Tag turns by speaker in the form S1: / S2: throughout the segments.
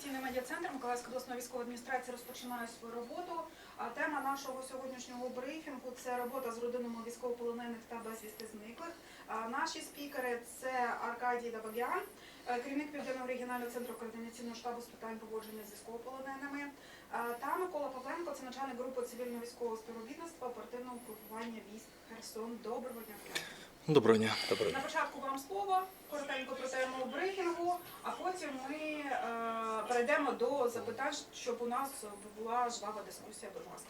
S1: інформаційний медіа-центр Миколаївської обласної військової адміністрації розпочинає свою роботу. А тема нашого сьогоднішнього брифінгу це робота з родинами військовополонених та безвісти зниклих. А Наші спікери це Аркадій Дабагян, е, керівник Південного регіонального центру координаційного штабу з питань поводження з військовополоненими, та Микола Павленко, це начальник групи цивільно-військового співробітництва оперативного групування військ Херсон. Доброго дня.
S2: Доброго дня. Доброго
S1: На початку вам слово, коротенько про тему брифінгу, а потім ми е, перейдемо до запитань, щоб у нас була жвава дискусія, будь ласка.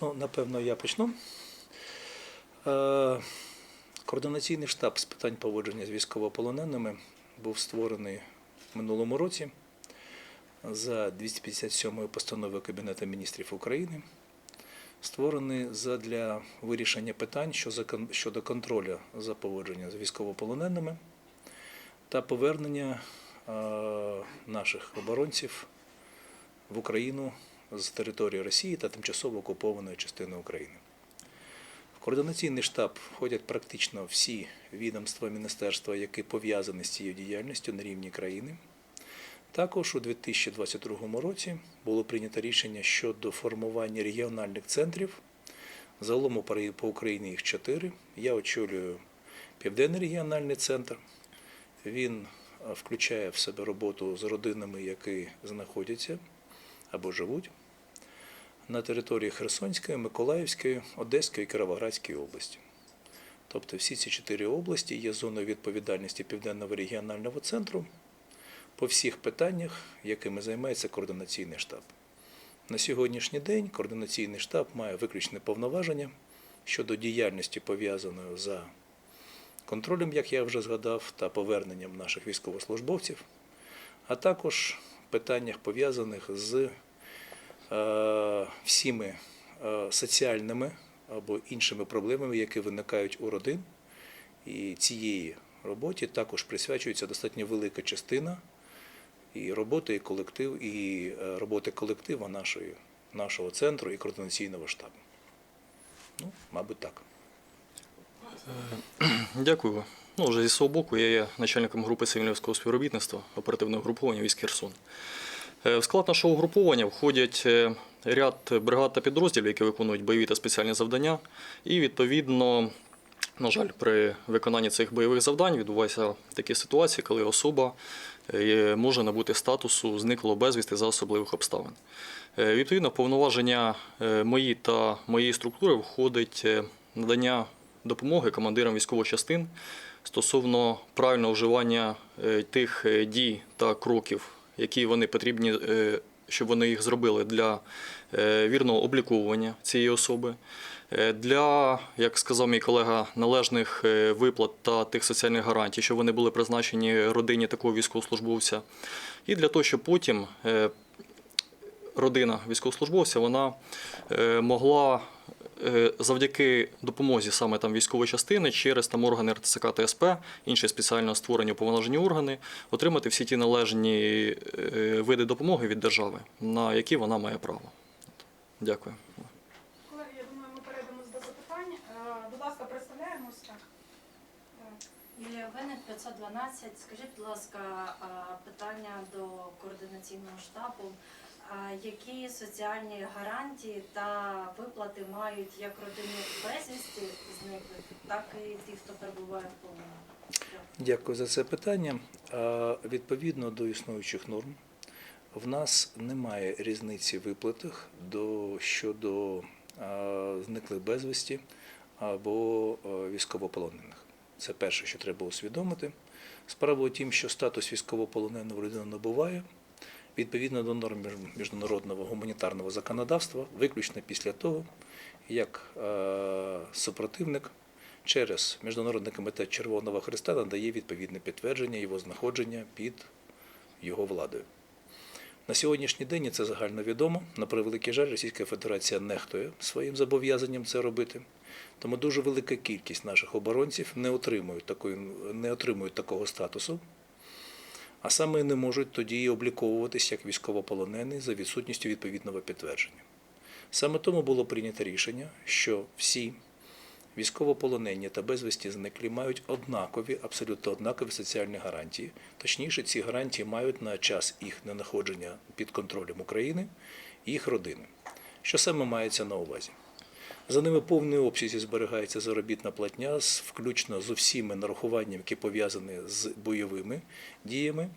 S2: Ну, напевно, я почну. Е, Координаційний штаб з питань поводження з військовополоненими був створений в минулому році за 257 постановою Кабінету міністрів України. Створений для вирішення питань щодо контролю за поводженням з військовополоненими та повернення е, наших оборонців в Україну з території Росії та тимчасово окупованої частини України. В координаційний штаб входять практично всі відомства міністерства, які пов'язані з цією діяльністю на рівні країни. Також у 2022 році було прийнято рішення щодо формування регіональних центрів. Загалом по Україні їх чотири. Я очолюю Південний регіональний центр. Він включає в себе роботу з родинами, які знаходяться або живуть на території Херсонської, Миколаївської, Одеської і Кіровоградської області. Тобто всі ці чотири області є зоною відповідальності Південного регіонального центру по всіх питаннях, якими займається координаційний штаб. На сьогоднішній день координаційний штаб має виключне повноваження щодо діяльності пов'язаної за контролем, як я вже згадав, та поверненням наших військовослужбовців, а також питаннях пов'язаних з е, всіми е, соціальними або іншими проблемами, які виникають у родин. І цієї роботі також присвячується достатньо велика частина і роботи і колектив, і е, роботи колектива нашої, нашого центру і координаційного штабу. Ну, мабуть, так.
S3: Дякую. Ну, вже зі свого боку, я є начальником групи цивільного співробітництва оперативного груповання військ Херсон. Е, В склад нашого угруповання входять е, ряд бригад та підрозділів, які виконують бойові та спеціальні завдання. І відповідно, на жаль, при виконанні цих бойових завдань відбуваються такі ситуації, коли особа е, може набути статусу зниклого безвісти за особливих обставин. Е, Відповідно, повноваження е, мої та моєї структури входить е, надання допомоги командирам військових частин стосовно правильного вживання е, тих е, дій та кроків, які вони потрібні, е, щоб вони їх зробили для е, вірного обліковування цієї особи, е, для, як сказав мій колега, належних е, виплат та тих соціальних гарантій, щоб вони були призначені родині такого військовослужбовця, і для того, щоб потім е, родина військовослужбовця вона е, могла е, завдяки допомозі саме там військової частини через там органи РТЦК та СП, інші спеціально створені уповноважені органи, отримати всі ті належні е, види допомоги від держави, на які вона має право. Дякую.
S1: Колеги, я думаю, ми перейдемо до запитань. Е, Будь ласка, представляємося. Е,
S4: Юлія Винник, 512. Скажіть, будь ласка, питання до координаційного штабу. Які соціальні гарантії та виплати мають як родини безвісти зниклих, так і ті, хто перебуває в полоні?
S2: Дякую за це питання. Відповідно до існуючих норм, в нас немає різниці в виплатах до, щодо зниклих безвісті або військовополонених. Це перше, що треба усвідомити. Справа у тім, що статус військовополоненого людина набуває відповідно до норм міжнародного гуманітарного законодавства, виключно після того, як е, супротивник через Міжнародний комітет Червоного Христа надає відповідне підтвердження його знаходження під його владою. На сьогоднішній день і це загально відомо. На превеликий жаль, Російська Федерація нехтує своїм зобов'язанням це робити. Тому дуже велика кількість наших оборонців не отримують, такої, не отримують такого статусу, а саме не можуть тоді і обліковуватись як військовополонений за відсутністю відповідного підтвердження. Саме тому було прийнято рішення, що всі військовополонені та безвісті зниклі мають однакові, абсолютно однакові соціальні гарантії. Точніше, ці гарантії мають на час їх ненаходження під контролем України і їх родини. Що саме мається на увазі? За ними в повній обсязі зберігається заробітна платня, включно з усіма нарахуваннями, які пов'язані з бойовими діями.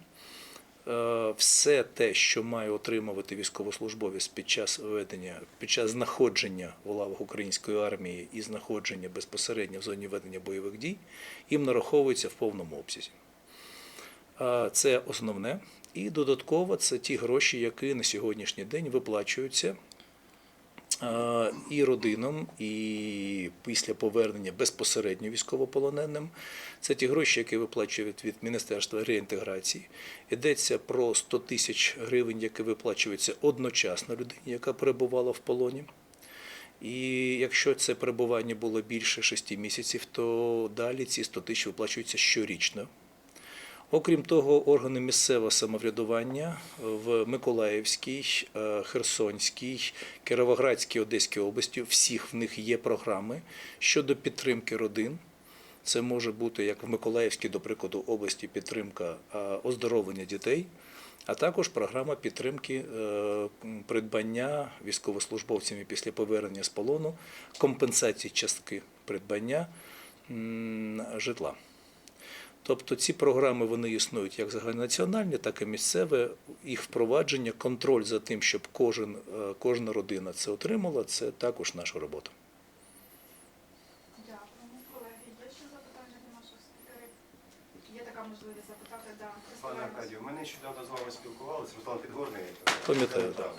S2: Е, Все те, що має отримувати військовослужбовець під час ведення, під час знаходження в лавах української армії і знаходження безпосередньо в зоні ведення бойових дій, їм нараховується в повному обсязі. Це основне. І додатково це ті гроші, які на сьогоднішній день виплачуються і родинам, і після повернення безпосередньо військовополоненим. Це ті гроші, які виплачують від Міністерства реінтеграції. Йдеться про 100 тисяч гривень, які виплачуються одночасно людині, яка перебувала в полоні. І якщо це перебування було більше 6 місяців, то далі ці 100 тисяч виплачуються щорічно. Окрім того, органи місцевого самоврядування в Миколаївській, е, Херсонській, Кіровоградській, Одеській області, всіх в них є програми щодо підтримки родин. Це може бути як в Миколаївській, до прикладу, області підтримка е, оздоровлення дітей, а також програма підтримки е, придбання військовослужбовцями після повернення з полону, компенсації частки придбання житла. Тобто ці програми вони існують як загальнонаціональні, так і місцеве. Їх впровадження, контроль за тим, щоб кожен, е, кожна родина це отримала, це також наша робота.
S1: Дякуємо, колеги. Є ще запитання до наших спікерів? Є така можливість запитати, да.
S5: Пане Аркадію, ми нещодавно з вами спілкувалися, Руслан Підгорний.
S2: Пам'ятаю,
S5: так.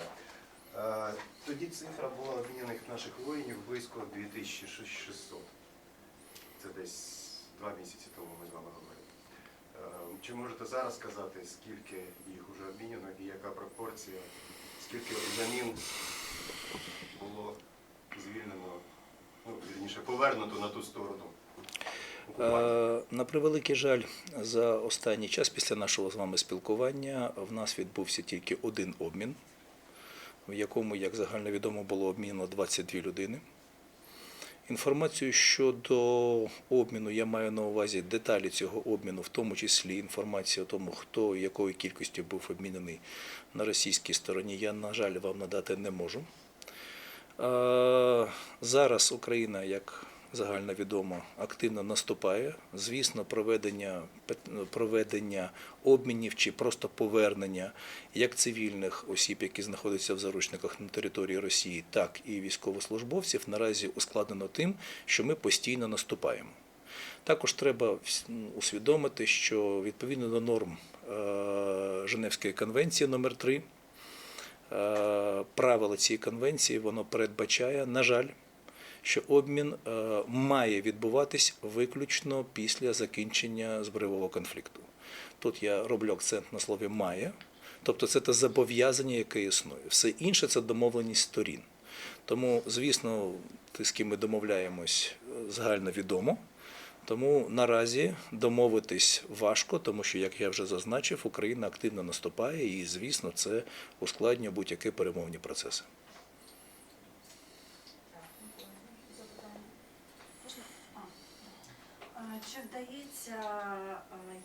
S5: Е, Тоді цифра була обмінених наших воїнів близько 2600. Це десь два місяці тому ми з вами говорили. Е, Чи можете зараз сказати, скільки їх вже обміняно і яка пропорція, скільки замін було звільнено, ну, вірніше, повернуто на ту сторону?
S2: Е, На превеликий жаль, за останній час після нашого з вами спілкування в нас відбувся тільки один обмін, в якому, як загальновідомо, було обмінено 22 людини. Інформацію щодо обміну я маю на увазі деталі цього обміну, в тому числі інформація о тому, хто якою кількістю був обмінений на російській стороні, я, на жаль, вам надати не можу. Зараз Україна, як загально відомо, активно наступає. Звісно, проведення, проведення обмінів чи просто повернення як цивільних осіб, які знаходяться в заручниках на території Росії, так і військовослужбовців наразі ускладнено тим, що ми постійно наступаємо. Також треба усвідомити, що відповідно до норм е, Женевської конвенції номер 3 е, правила цієї конвенції воно передбачає, на жаль, що обмін е, має відбуватись виключно після закінчення збройового конфлікту. Тут я роблю акцент на слові має, тобто це те зобов'язання, яке існує. Все інше це домовленість сторін. Тому, звісно, ти з ким ми домовляємось, загально відомо. Тому наразі домовитись важко, тому що, як я вже зазначив, Україна активно наступає, і звісно, це ускладнює будь-які перемовні процеси.
S1: Запитання. Можна? А,
S4: А, Чи вдається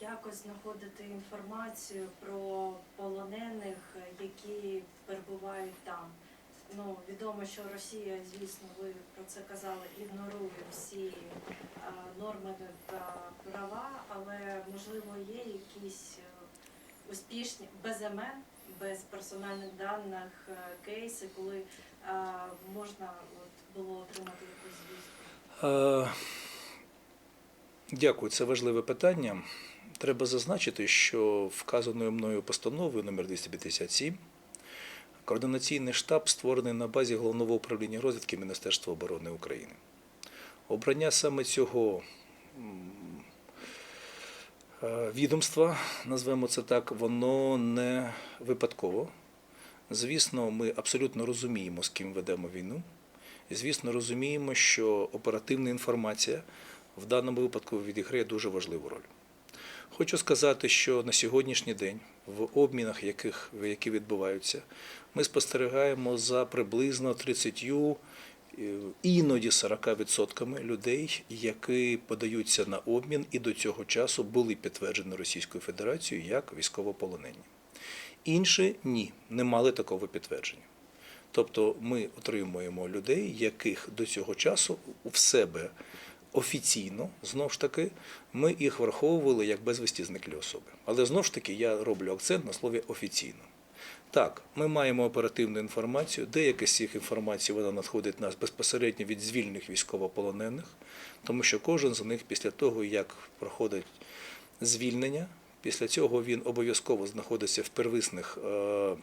S4: якось знаходити інформацію про полонених, які перебувають там? Ну, відомо, що Росія, звісно, ви про це казали, ігнорує всі норми та права, але можливо є якісь е, успішні без імен, без персональних даних е, кейси, коли можна от, було отримати якусь звістку?
S2: Дякую, це важливе питання. Треба зазначити, що вказаною мною постановою номер 257 координаційний штаб створений на базі головного управління розвідки Міністерства оборони України. Обрання саме цього е, відомства, назвемо це так, воно не випадково. Звісно, ми абсолютно розуміємо, з ким ведемо війну. І, звісно, розуміємо, що оперативна інформація в даному випадку відіграє дуже важливу роль. Хочу сказати, що на сьогоднішній день в обмінах, яких, які відбуваються, ми спостерігаємо за приблизно 30 е, іноді 40% людей, які подаються на обмін і до цього часу були підтверджені Російською Федерацією як військовополонені. Інші ні, не мали такого підтвердження. Тобто ми отримуємо людей, яких до цього часу в себе офіційно, знову ж таки, ми їх враховували як безвісті зниклі особи. Але знову ж таки я роблю акцент на слові офіційно. Так, ми маємо оперативну інформацію. Деяка з цих інформацій вона надходить нас безпосередньо від звільнених військовополонених, тому що кожен з них після того, як проходить звільнення, після цього він обов'язково знаходиться в первисних е,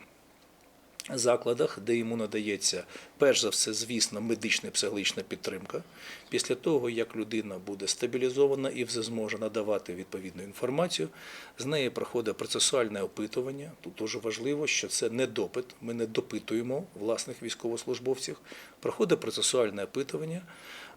S2: закладах, де йому надається перш за все, звісно, медична і психологічна підтримка. Після того, як людина буде стабілізована і вже зможе надавати відповідну інформацію, з неї проходить процесуальне опитування. Тут дуже важливо, що це не допит. Ми не допитуємо власних військовослужбовців. Проходить процесуальне опитування,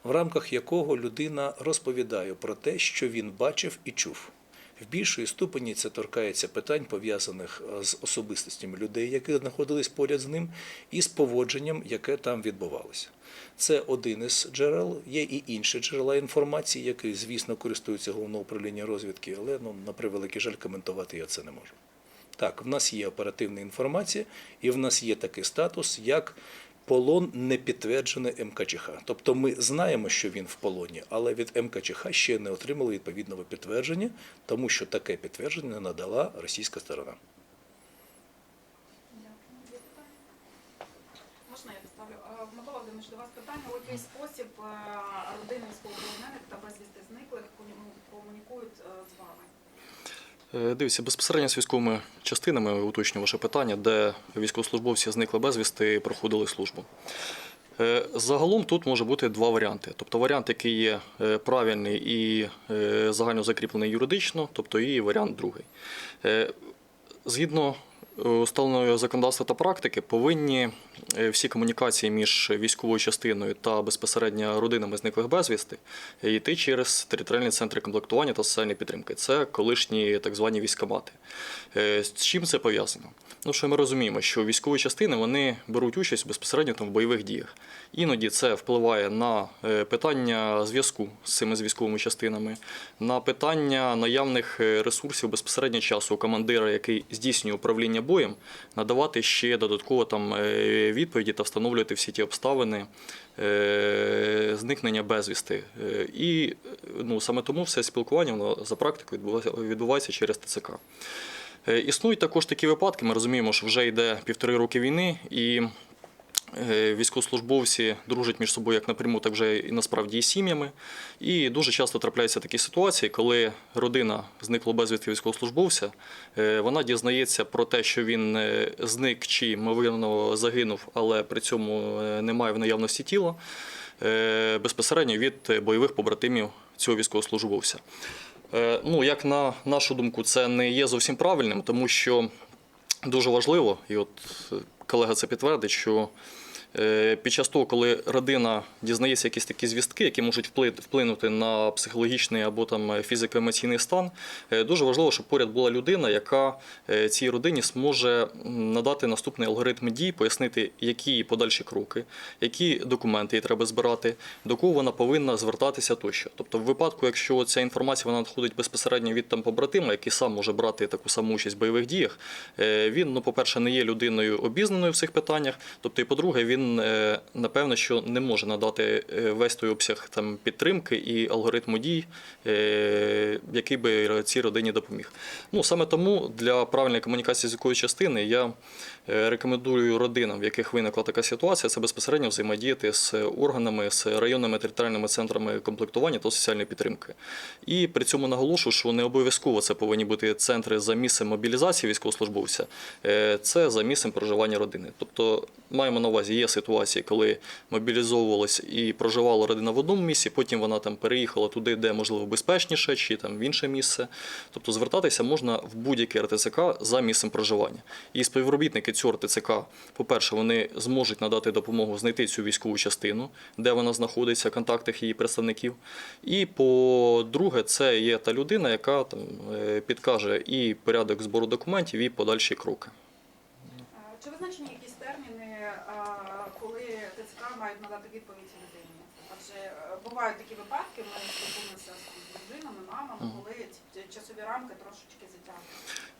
S2: в рамках якого людина розповідає про те, що він бачив і чув. В більшої ступені це торкається питань, пов'язаних е, з особистостями людей, які знаходились поряд з ним, і з поводженням, яке там відбувалося. Це один із джерел. Є і інші джерела інформації, які, звісно, користуються головного управління розвідки, але ну, на превеликий жаль коментувати я це не можу. Так, в нас є оперативна інформація, і в нас є такий статус, як полон не підтверджений МКЧХ. Тобто ми знаємо, що він в полоні, але від МКЧХ ще не отримали відповідного підтвердження, тому що таке підтвердження надала російська сторона.
S1: Можна я поставлю? Е, Микола Володимирович, до вас питання. У який спосіб е, родини військовополонених та безвісти зниклих комуні- комунікують е, з вами?
S3: Е, Дивіться, безпосередньо з військовими частинами уточнюю ваше питання, де військовослужбовці зникли безвісти і проходили службу. Е, Загалом тут може бути два варіанти. Тобто варіант, який є е, правильний і загально закріплений юридично, тобто і варіант другий. Згідно установленого законодавства та практики, повинні всі комунікації між військовою частиною та безпосередньо родинами зниклих безвісти е, йти через територіальні центри комплектування та соціальної підтримки. Це колишні так звані військомати. Е, З чим це пов'язано? Ну, що ми розуміємо, що військові частини вони беруть участь безпосередньо там в бойових діях. Іноді це впливає на е, питання зв'язку з цими з військовими частинами, на питання наявних е, ресурсів безпосередньо часу у командира, який здійснює управління боєм, надавати ще додатково там е, відповіді та встановлювати всі ті обставини е, зникнення безвісти. Е, І е, ну, саме тому все спілкування воно за практикою відбувається, через ТЦК. Е, Існують також такі випадки. Ми розуміємо, що вже йде півтори роки війни, і е, військовослужбовці дружать між собою як напряму, так вже і насправді і сім'ями. І дуже часто трапляються такі ситуації, коли родина зникло безвісти військовослужбовця, е, вона дізнається про те, що він е, зник чи ймовірно загинув, але при цьому е, немає в наявності тіла е, безпосередньо від е, бойових побратимів цього військовослужбовця. Е, Ну, як на нашу думку, це не є зовсім правильним, тому що дуже важливо, і от е, колега це підтвердить, що під час того, коли родина дізнається якісь такі звістки, які можуть впли- вплинути на психологічний або там е, фізико-емоційний стан, е, дуже важливо, щоб поряд була людина, яка е, цій родині зможе надати наступний алгоритм дій, пояснити, які подальші кроки, які документи їй треба збирати, до кого вона повинна звертатися тощо. Тобто, в випадку, якщо ця інформація вона надходить безпосередньо від там побратима, який сам може брати таку саму участь в бойових діях, е, він, ну, по-перше, не є людиною обізнаною в цих питаннях. Тобто, і по-друге, він е, напевно, що не може надати е, весь той обсяг там підтримки і алгоритму дій, е, який би цій родині допоміг. Ну саме тому для правильної комунікації з якої частини я рекомендую родинам, в яких виникла така ситуація, це безпосередньо взаємодіяти з органами, з районними територіальними центрами комплектування та соціальної підтримки. І при цьому наголошую, що не обов'язково це повинні бути центри за місцем мобілізації військовослужбовця, це за місцем проживання родини. Тобто маємо на увазі, є ситуації, коли мобілізовувалась і проживала родина в одному місці, потім вона там переїхала туди, де можливо безпечніше, чи там в інше місце. Тобто звертатися можна в будь-яке РТЦК за місцем проживання. І співробітники цього РТЦК, по-перше, вони зможуть надати допомогу знайти цю військову частину, де вона знаходиться, контакти її представників. І по-друге, це є та людина, яка там е, підкаже і порядок збору документів, і подальші кроки.
S1: Чи визначені якісь терміни, е, коли ТЦК мають надати відповідь людині? Адже е, бувають такі випадки, ми спілкуємося з дружинами, мамами, коли часові рамки трошечки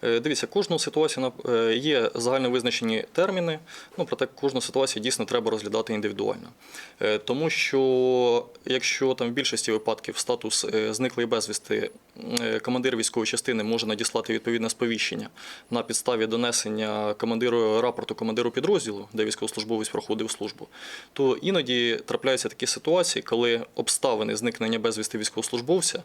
S3: Дивіться, кожну ситуацію е, є загально визначені терміни, ну проте кожну ситуацію дійсно треба розглядати індивідуально. Е, Тому що якщо там в більшості випадків статус е, зниклий безвісти е, командир військової частини може надіслати відповідне сповіщення на підставі донесення командиру рапорту командиру підрозділу, де військовослужбовець проходив службу, то іноді трапляються такі ситуації, коли обставини зникнення безвісти військовослужбовця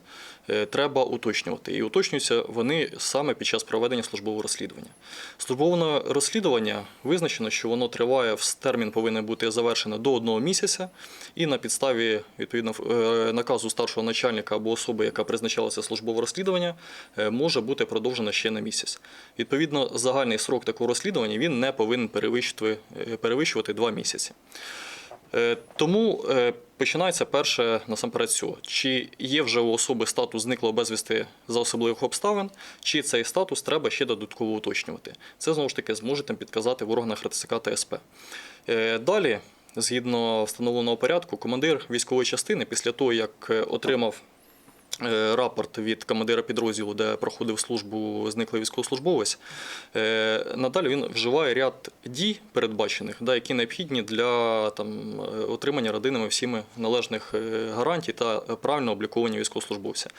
S3: е, треба уточнювати. І уточнюються вони саме під час проведення службового розслідування. Службове розслідування визначено, що воно триває, в термін повинен бути завершено до одного місяця, і на підставі відповідно е, наказу старшого начальника або особи, яка призначалася службове розслідування, е, може бути продовжено ще на місяць. Відповідно, загальний срок такого розслідування він не повинен перевищувати, е, перевищувати два місяці. Е, Тому е, починається перше насамперед цього. Чи є вже у особи статус зниклого безвісти за особливих обставин, чи цей статус треба ще додатково уточнювати. Це знову ж таки зможете підказати в органах РТЦК та СП. Е, Далі, згідно встановленого порядку, командир військової частини після того, як отримав рапорт від командира підрозділу, де проходив службу зниклий військовослужбовець, е, надалі він вживає ряд дій передбачених, да, які необхідні для там, е, отримання родинами всіми належних е, гарантій та правильного обліковання військовослужбовця.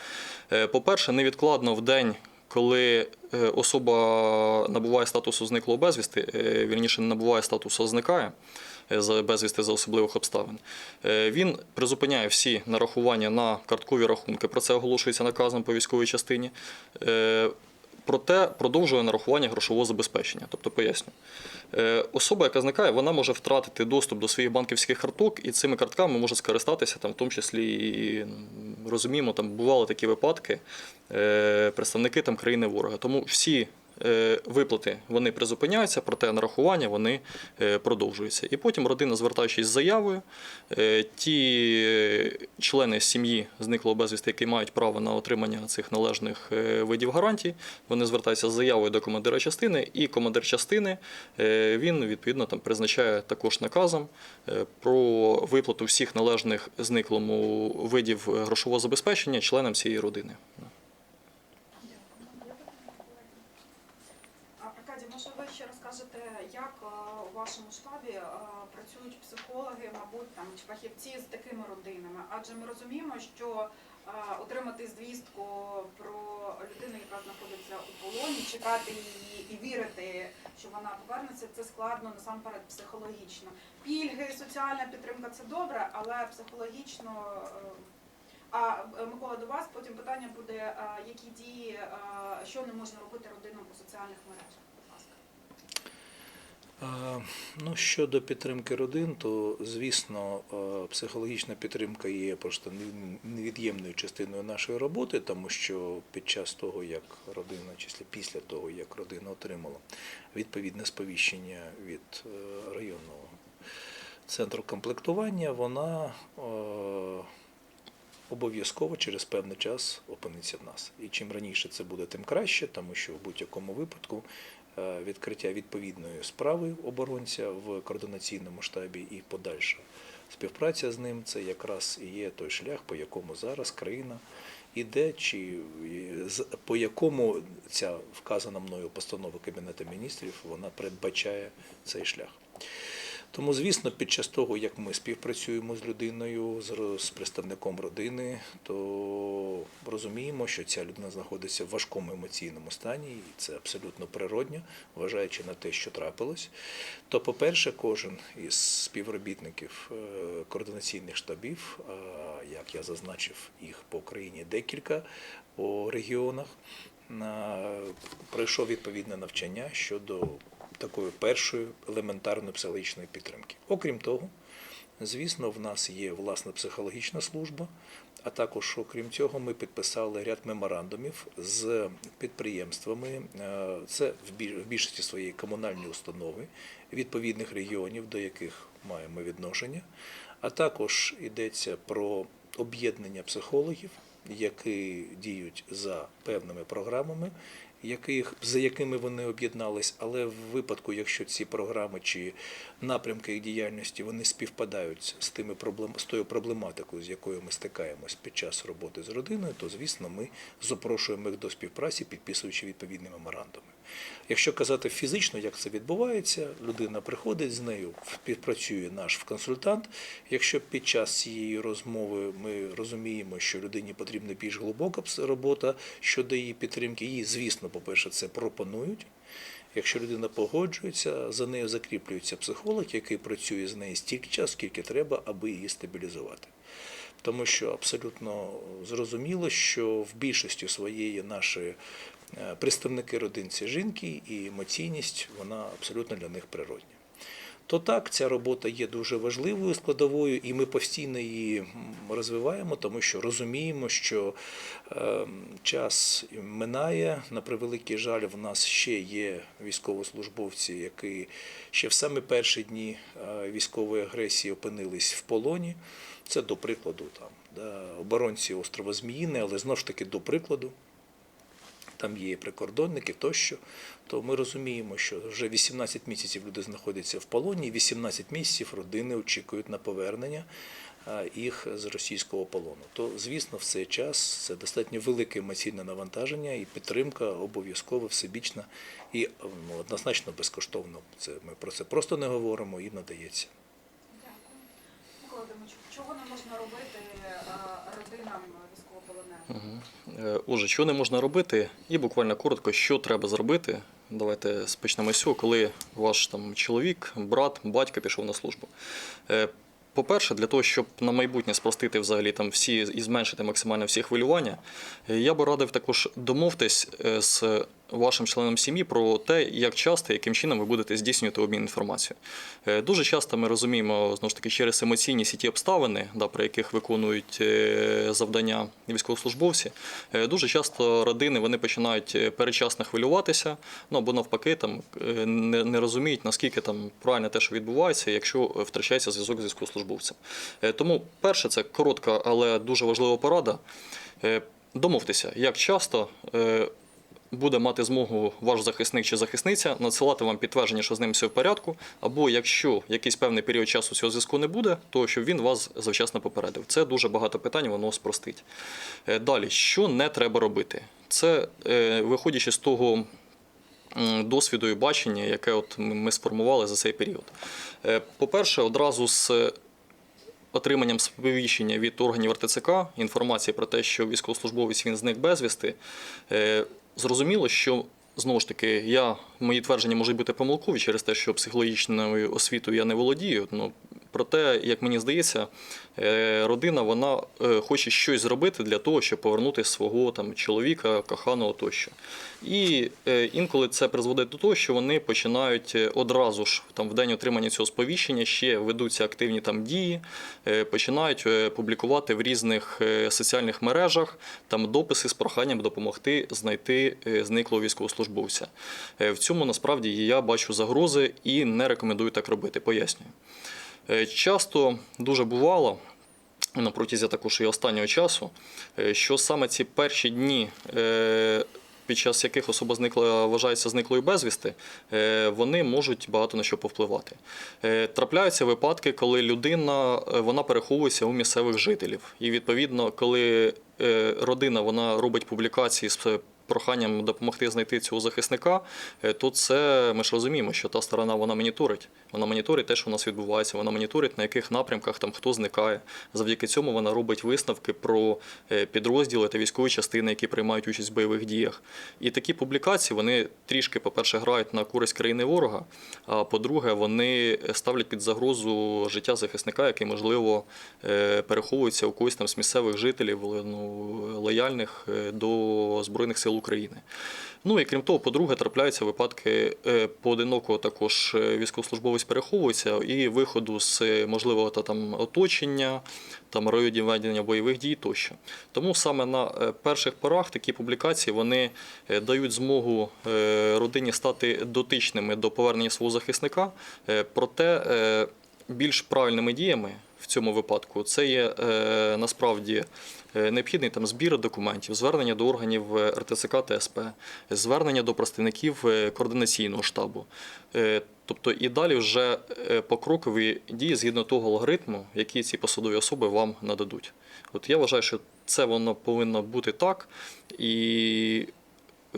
S3: Е, По-перше, невідкладно в день. Коли е, особа набуває статусу зниклого безвісти, е, вірніше не набуває статусу, а зникає е, безвісти за особливих обставин, е, він призупиняє всі нарахування на карткові рахунки. Про це оголошується наказом по військовій частині. Е, Проте продовжує нарахування грошового забезпечення. Тобто поясню, Е, особа, яка зникає, вона може втратити доступ до своїх банківських карток, і цими картками може скористатися, там, в тому числі і розуміємо, там бували такі випадки е, представники там країни ворога. Тому всі е, виплати вони призупиняються, проте нарахування вони е, продовжуються. І потім родина, звертаючись з заявою, е, ті е, члени сім'ї зниклого безвісти, які мають право на отримання цих належних е, видів гарантій, вони звертаються з заявою до командира частини, і командир частини е, він відповідно там призначає також наказом е, про виплату всіх належних зниклому видів е, грошового забезпечення членам цієї родини.
S1: А, Аркадій, може ви ще розкажете, як е, у вашому штабі е, працюють психологи, мабуть, там чи фахівці з такими родинами? Адже ми розуміємо, що е, отримати звістку про людину, яка знаходиться у полоні, чекати її і вірити, що вона повернеться, це складно насамперед психологічно. Пільги, соціальна підтримка це добре, але психологічно. е, А е, Микола, до вас потім питання буде, які дії, що не можна робити родинам по соціальних мережах.
S2: Ну, щодо підтримки родин, то звісно, е, психологічна підтримка є просто невід'ємною частиною нашої роботи, тому що під час того, як родина, чи після того, як родина отримала відповідне сповіщення від е, районного центру комплектування, вона е, обов'язково через певний час опиниться в нас. І чим раніше це буде, тим краще, тому що в будь-якому випадку відкриття відповідної справи оборонця в координаційному штабі і подальша співпраця з ним це якраз і є той шлях, по якому зараз країна іде, чи е, по якому ця вказана мною постанова Кабінету міністрів вона передбачає цей шлях. Тому, звісно, під час того, як ми співпрацюємо з людиною, з, представником родини, то розуміємо, що ця людина знаходиться в важкому емоційному стані, і це абсолютно природньо, вважаючи на те, що трапилось. То, по-перше, кожен із співробітників е, координаційних штабів, як я зазначив, їх по Україні декілька по регіонах, на- пройшов відповідне навчання щодо такої першої елементарної психологічної підтримки. Окрім того, звісно, в нас є власна психологічна служба, а також, окрім цього, ми підписали ряд меморандумів з підприємствами. Е, Це в більшості своєї комунальні установи відповідних регіонів, до яких маємо відношення. А також йдеться про об'єднання психологів, які діють за певними програмами, яких, за якими вони об'єднались, але в випадку, якщо ці програми чи напрямки їх діяльності вони співпадають з тими проблем, з тою проблематикою, з якою ми стикаємось під час роботи з родиною, то звісно ми запрошуємо їх до співпраці, підписуючи відповідні меморандуми. Якщо казати фізично, як це відбувається, людина приходить з нею, співпрацює наш консультант. Якщо під час цієї розмови ми розуміємо, що людині потрібна більш глибока робота щодо її підтримки, їй, звісно, по-перше, це пропонують. Якщо людина погоджується, за нею закріплюється психолог, який працює з нею стільки часу, скільки треба, аби її стабілізувати. Тому що абсолютно зрозуміло, що в більшості своєї наші е, представники родин це жінки, і емоційність вона абсолютно для них природня. То так, ця робота є дуже важливою складовою, і ми постійно її розвиваємо, тому що розуміємо, що е, час минає. На превеликий жаль, в нас ще є військовослужбовці, які ще в самі перші дні е, військової агресії опинились в полоні. Це до прикладу там да, оборонці острова Зміїне, але знову ж таки до прикладу. Там є прикордонники тощо. То ми розуміємо, що вже 18 місяців люди знаходяться в полоні, і 18 місяців родини очікують на повернення їх з російського полону. То, звісно, в цей час це достатньо велике емоційне навантаження і підтримка обов'язково всебічна і ну, однозначно безкоштовно. Це ми про це просто не говоримо і надається.
S1: Дякую. Чого не можна робити е, родинам військовополонених?
S3: Е, Отже, що не можна робити, і буквально коротко, що треба зробити. Давайте почнемо з цього, коли ваш там чоловік, брат, батько пішов на службу. Е, По-перше, для того, щоб на майбутнє спростити взагалі там всі і зменшити максимально всі хвилювання, е, я би радив також домовтесь е, з вашим членом сім'ї про те, як часто, яким чином ви будете здійснювати обмін інформацією. Е, Дуже часто ми розуміємо знову ж таки через емоційність і ті обставини, да, при яких виконують е, завдання військовослужбовці. Е, Дуже часто родини вони починають передчасно хвилюватися, ну або навпаки, там не, не розуміють наскільки там правильно те, що відбувається, якщо втрачається зв'язок з військовослужбовцем. Тому перше, це коротка, але дуже важлива порада. Домовтеся, як часто. Буде мати змогу ваш захисник чи захисниця надсилати вам підтвердження, що з ним все в порядку, або якщо якийсь певний період часу цього зв'язку не буде, то щоб він вас завчасно попередив. Це дуже багато питань, воно спростить. Е, Далі, що не треба робити? Це е, виходячи з того досвіду і бачення, яке от ми сформували за цей період. Е, По-перше, одразу з отриманням сповіщення від органів РТЦК інформації про те, що військовослужбовець він зник безвісти, зрозуміло, що. Знову ж таки, я мої твердження можуть бути помилкові через те, що психологічною освітою я не володію. Ну проте, як мені здається, е, родина вона е, хоче щось зробити для того, щоб повернути свого там чоловіка, коханого тощо. І е, інколи це призводить до того, що вони починають одразу ж там в день отримання цього сповіщення ще ведуться активні там дії, починають публікувати в різних соціальних мережах там дописи з проханням допомогти знайти зниклого військовослужбовця. В цьому насправді я бачу загрози і не рекомендую так робити. Пояснюю. Е, Часто дуже бувало. На протязі також і останнього часу, е, що саме ці перші дні, е, під час яких особа зникла, вважається зниклою безвісти, вони можуть багато на що повпливати. Трапляються випадки, коли людина вона переховується у місцевих жителів. І відповідно, коли родина вона робить публікації з проханням допомогти знайти цього захисника, е, то це ми ж розуміємо, що та сторона вона моніторить. Вона моніторить те, що у нас відбувається, вона моніторить, на яких напрямках там хто зникає. Завдяки цьому вона робить висновки про е, підрозділи та військові частини, які приймають участь в бойових діях. І такі публікації вони трішки, по-перше, грають на користь країни ворога. А по-друге, вони ставлять під загрозу життя захисника, який, можливо, е, переховується у когось там з місцевих жителів, ну, лояльних до Збройних сил України. Ну і крім того, по-друге, трапляються випадки е, поодиноко також е, військовослужбовець переховується і виходу з е, можливого та там оточення, там районів ведення бойових дій тощо. Тому саме на перших порах такі публікації вони дають змогу родині стати дотичними до повернення свого захисника. Проте більш правильними діями в цьому випадку це є насправді необхідний там збір документів, звернення до органів е, РТЦК та СП, звернення до представників е, координаційного штабу. Е, Тобто і далі вже е, покрокові дії згідно того алгоритму, які ці посадові особи вам нададуть. От я вважаю, що це воно повинно бути так. І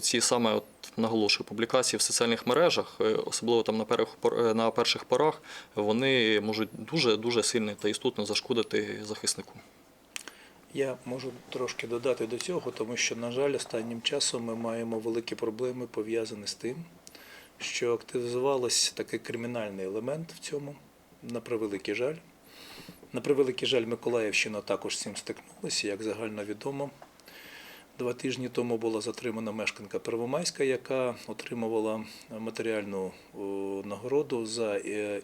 S3: ці саме от наголошую публікації в соціальних мережах, е, особливо там на перших е, на перших порах, вони можуть дуже дуже сильно та істотно зашкодити захиснику.
S2: Я можу трошки додати до цього, тому що, на жаль, останнім часом ми маємо великі проблеми пов'язані з тим, що активізувався такий кримінальний елемент в цьому, на превеликий жаль. На превеликий жаль, Миколаївщина також з цим стикнулася, як загально відомо. Два тижні тому була затримана мешканка Первомайська, яка отримувала матеріальну нагороду за е,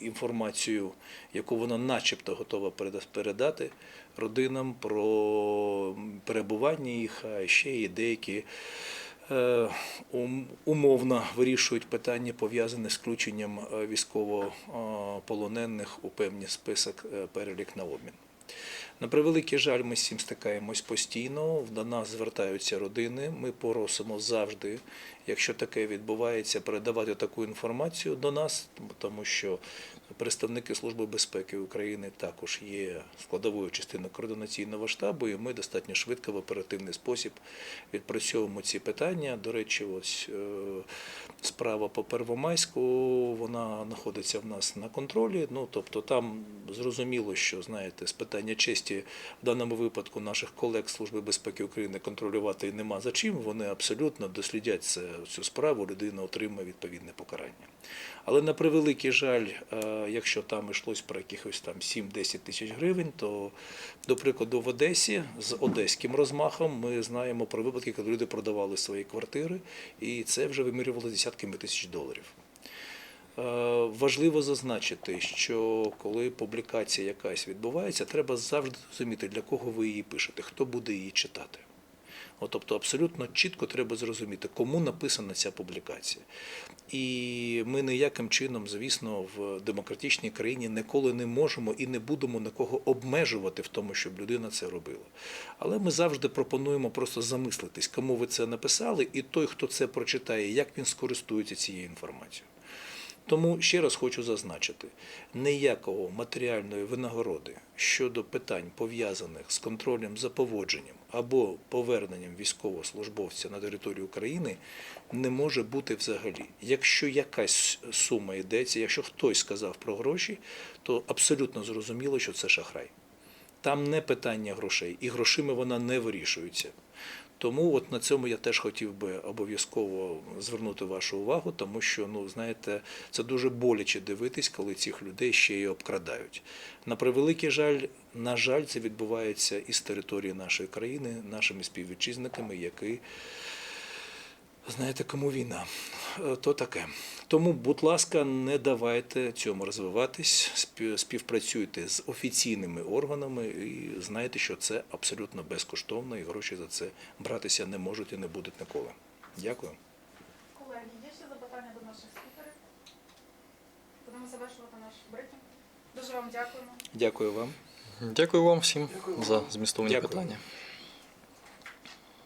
S2: інформацію, яку вона начебто готова передати родинам про перебування їх, а ще і деякі е, умовно вирішують питання, пов'язане з включенням е, військовополонених у певний список е, перелік на обмін. На превеликий жаль, ми з цим стикаємось постійно. До нас звертаються родини. Ми просимо завжди, якщо таке відбувається, передавати таку інформацію до нас, тому що представники Служби безпеки України також є складовою частиною координаційного штабу, і ми достатньо швидко в оперативний спосіб відпрацьовуємо ці питання. До речі, ось е, справа по Первомайську, вона знаходиться в нас на контролі. Ну тобто там зрозуміло, що знаєте, з питання честі в даному випадку наших колег Служби безпеки України контролювати нема за чим. Вони абсолютно дослідять це, цю справу, людина отримає відповідне покарання. Але на превеликий жаль, е, якщо там йшлось про якихось там 7-10 тисяч гривень, то, до прикладу, в Одесі з одеським розмахом ми знаємо про випадки, коли люди продавали свої квартири, і це вже вимірювало десятками тисяч доларів. Е, Важливо зазначити, що коли публікація якась відбувається, треба завжди розуміти, для кого ви її пишете, хто буде її читати. От, тобто абсолютно чітко треба зрозуміти, кому написана ця публікація. І ми ніяким чином, звісно, в демократичній країні ніколи не можемо і не будемо нікого обмежувати в тому, щоб людина це робила. Але ми завжди пропонуємо просто замислитись, кому ви це написали, і той, хто це прочитає, як він скористується цією інформацією. Тому ще раз хочу зазначити: ніякого матеріальної винагороди щодо питань, пов'язаних з контролем за поводженням або поверненням військовослужбовця на територію України, не може бути взагалі. Якщо якась сума йдеться, якщо хтось сказав про гроші, то абсолютно зрозуміло, що це шахрай. Там не питання грошей, і грошима вона не вирішується. Тому от на цьому я теж хотів би обов'язково звернути вашу увагу, тому що, ну знаєте, це дуже боляче дивитись, коли цих людей ще й обкрадають. На превеликий жаль, на жаль, це відбувається із території нашої країни, нашими співвітчизниками, які, знаєте, кому війна, Е, то таке. Тому, будь ласка, не давайте цьому розвиватись, співпрацюйте з офіційними органами і знайте, що це абсолютно безкоштовно, і гроші за це братися не можуть і не будуть ніколи. Дякую.
S1: Колеги, є ще запитання до наших спікерів? Будемо завершувати наш брифінг. Дуже вам дякуємо.
S2: Дякую вам.
S3: Дякую вам всім за змістовні
S2: Дякую.
S3: питання.